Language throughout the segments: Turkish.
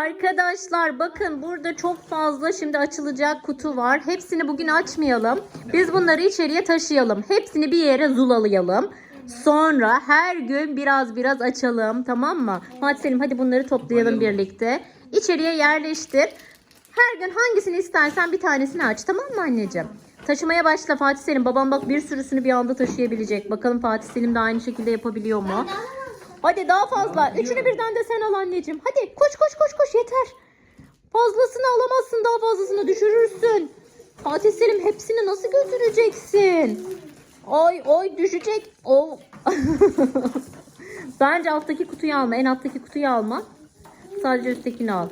Arkadaşlar bakın burada çok fazla şimdi açılacak kutu var. Hepsini bugün açmayalım. Biz bunları içeriye taşıyalım. Hepsini bir yere zulalayalım. Sonra her gün biraz biraz açalım tamam mı? Fatih Selim hadi bunları toplayalım birlikte. İçeriye yerleştir. Her gün hangisini istersen bir tanesini aç tamam mı anneciğim? Taşımaya başla Fatih Selim. Babam bak bir sürüsünü bir anda taşıyabilecek. Bakalım Fatih Selim de aynı şekilde yapabiliyor mu? Hadi daha fazla. Üçünü birden de sen al anneciğim. Hadi koş koş koş koş yeter. Fazlasını alamazsın daha fazlasını düşürürsün. Fatih Selim hepsini nasıl götüreceksin? Oy oy düşecek. O. Bence alttaki kutuyu alma. En alttaki kutuyu alma. Sadece üsttekini al.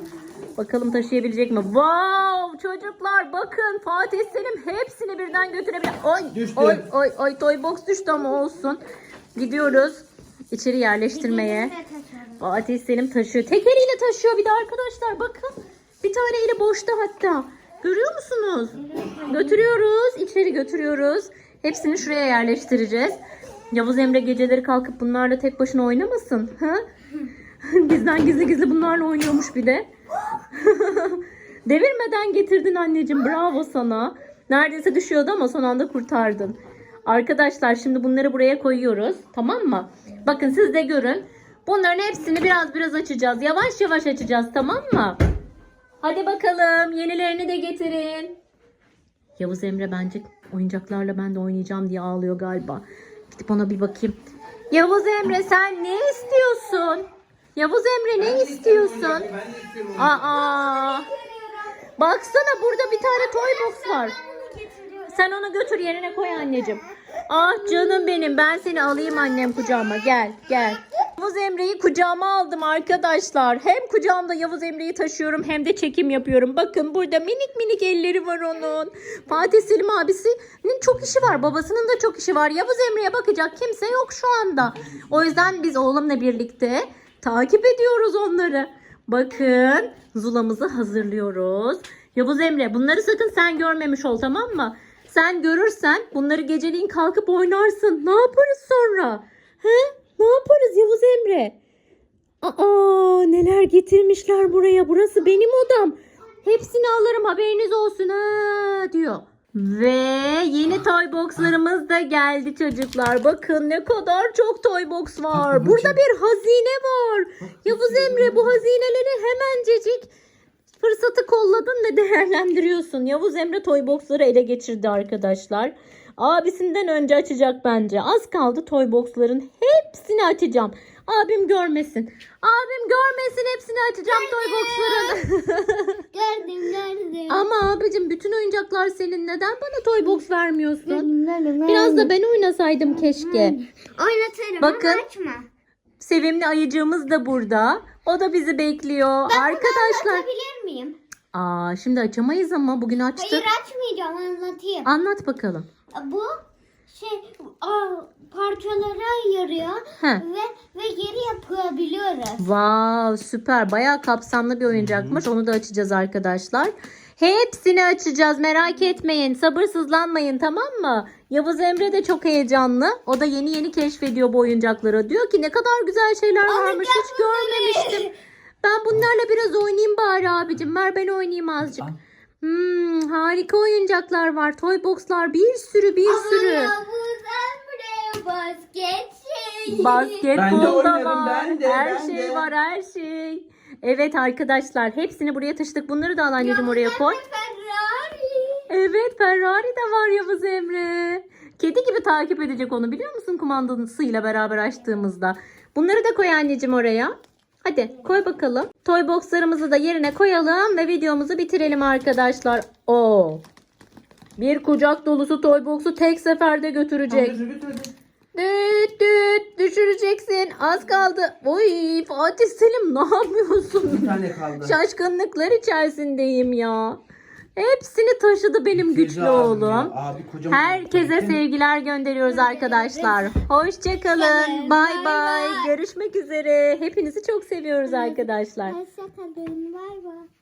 Bakalım taşıyabilecek mi? Wow çocuklar bakın Fatih Selim hepsini birden götürebilir. Oy Düştü. oy oy oy toy box düştü ama olsun. Gidiyoruz içeri yerleştirmeye. Fatih Selim taşıyor. Tek eliyle taşıyor bir de arkadaşlar bakın. Bir tane eli boşta hatta. Görüyor musunuz? Götürüyoruz. içeri götürüyoruz. Hepsini şuraya yerleştireceğiz. Yavuz Emre geceleri kalkıp bunlarla tek başına oynamasın. Ha? Bizden gizli gizli bunlarla oynuyormuş bir de. Devirmeden getirdin anneciğim. Bravo sana. Neredeyse düşüyordu ama son anda kurtardın. Arkadaşlar şimdi bunları buraya koyuyoruz. Tamam mı? Bakın siz de görün. Bunların hepsini biraz biraz açacağız. Yavaş yavaş açacağız tamam mı? Hadi bakalım yenilerini de getirin. Yavuz Emre bence oyuncaklarla ben de oynayacağım diye ağlıyor galiba. Gidip ona bir bakayım. Yavuz Emre sen ne istiyorsun? Yavuz Emre ne istiyorsun? Aa! Baksana burada bir tane toy box var. Sen onu götür yerine koy anneciğim. Ah canım benim ben seni alayım annem kucağıma gel gel. Yavuz Emre'yi kucağıma aldım arkadaşlar. Hem kucağımda Yavuz Emre'yi taşıyorum hem de çekim yapıyorum. Bakın burada minik minik elleri var onun. Fatih Selim abisinin çok işi var. Babasının da çok işi var. Yavuz Emre'ye bakacak kimse yok şu anda. O yüzden biz oğlumla birlikte takip ediyoruz onları. Bakın zulamızı hazırlıyoruz. Yavuz Emre bunları sakın sen görmemiş ol tamam mı? Sen görürsen bunları geceliğin kalkıp oynarsın. Ne yaparız sonra? He? Ne yaparız Yavuz Emre? Aa neler getirmişler buraya. Burası benim odam. Hepsini alırım haberiniz olsun ha diyor. Ve yeni toy boxlarımız da geldi çocuklar. Bakın ne kadar çok toy box var. Burada bir hazine var. Yavuz Emre bu hazineleri hemencecik fırsatı kolladın ve değerlendiriyorsun. Yavuz Emre toy boxları ele geçirdi arkadaşlar. Abisinden önce açacak bence. Az kaldı toy boxların hepsini açacağım. Abim görmesin. Abim görmesin hepsini açacağım toy boxların. Gördüm gördüm. Ama abicim bütün oyuncaklar senin. Neden bana toy box vermiyorsun? Biraz da ben oynasaydım keşke. Oynatırım Bakın. ama açma. Sevimli ayıcığımız da burada. O da bizi bekliyor. Arkadaşlar. Miyim? Aa şimdi açamayız ama bugün açtık. Hayır açmayacağım anlatayım. Anlat bakalım. Bu şey aa, parçalara ayırıyor Heh. ve ve geri yapabiliyoruz. Wow süper. Bayağı kapsamlı bir oyuncakmış. Onu da açacağız arkadaşlar. Hepsini açacağız. Merak etmeyin. Sabırsızlanmayın tamam mı? Yavuz Emre de çok heyecanlı. O da yeni yeni keşfediyor bu oyuncakları. Diyor ki ne kadar güzel şeyler varmış. Hiç görmemiştim. Ben bunlarla biraz oynayayım bari abicim. Ver ben oynayayım azıcık. Al. Hmm, harika oyuncaklar var. Toy boxlar bir sürü bir sürü. Havuzdan buraya basket şey. Basketbol Ben de da oynarım, var. ben de, her ben şey de. var, her şey. Evet arkadaşlar, hepsini buraya taşıdık. Bunları da al anneciğim oraya koy. Ferrari. Evet, Ferrari de var Yavuz Emre. Kedi gibi takip edecek onu biliyor musun kumandasıyla beraber açtığımızda. Bunları da koy anneciğim oraya. Hadi koy bakalım. Toy boxlarımızı da yerine koyalım ve videomuzu bitirelim arkadaşlar. Oo. Bir kucak dolusu toy box'u tek seferde götürecek. Götür, götür, götür. Düt düt düşüreceksin. Az kaldı. Oy Fatih Selim ne Bir yapıyorsun? tane kaldı. Şaşkınlıklar içerisindeyim ya. Hepsini taşıdı benim güçlü oğlum. ya. Abi kocaman. Herkese sevgiler gönderiyoruz arkadaşlar. Hoşçakalın. Bay Bay bay. bay. Görüşmek üzere. Hepinizi çok seviyoruz arkadaşlar. Hoşçakalın. Bay bay.